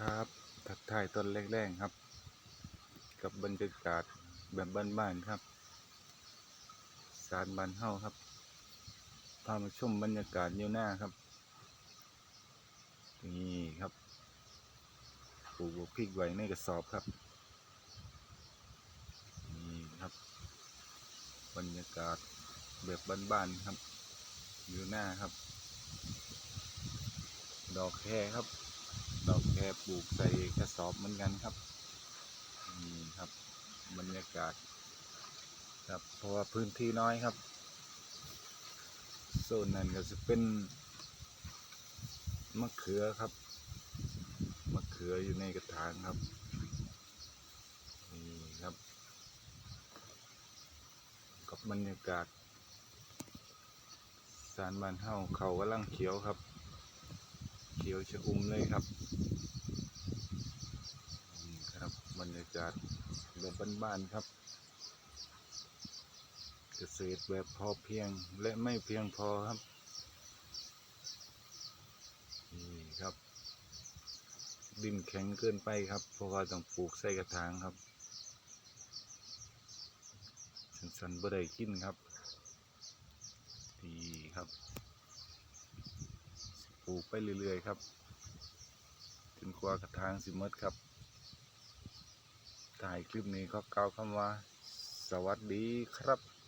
ครับทักทายต้นแรกๆครับ กับบรรยากาศแบบบ้านๆครับ สารบ้านเฮาครับ พามาชมบรรยากาศอยู่หน้าครับนี่ครับปลูกพริกไว้ในกระสอบครับนี่ครับ บรรยากาศแบบบ้านๆครับ อยู่หน้าครับ ดอกแคครับ ดอกแครปลูกใส่กระสอบเหมือนกันครับนี่ครับบรรยากาศ ครับเพราะว่าพื้นที่น้อยครับโซนนั้นก็จะเป็นมะเขือครับมะเขืออยู่ในกระถางครับนี่ครับกับบรรยากาศสารบ้านเฮาเขากำลังเขียวครับ ขียวชะอุ่มเลยครับนี่ครับบรรยากาศแบบบ้านๆครับ เกษตรแบบพอเพียงและไม่เพียงพอครับนี่ครับ ดินแข็งเกินไปครับเพราะว่าต้องปลูกใส่กระถางครับสันๆบ่ได้กินครับดีครับ ลูกไปเรื่อยๆครับจนกว่ากระทางสิมดครับ ถ่ายคลิปนี้ก็กล่าวคำว่า สวัสดีครับ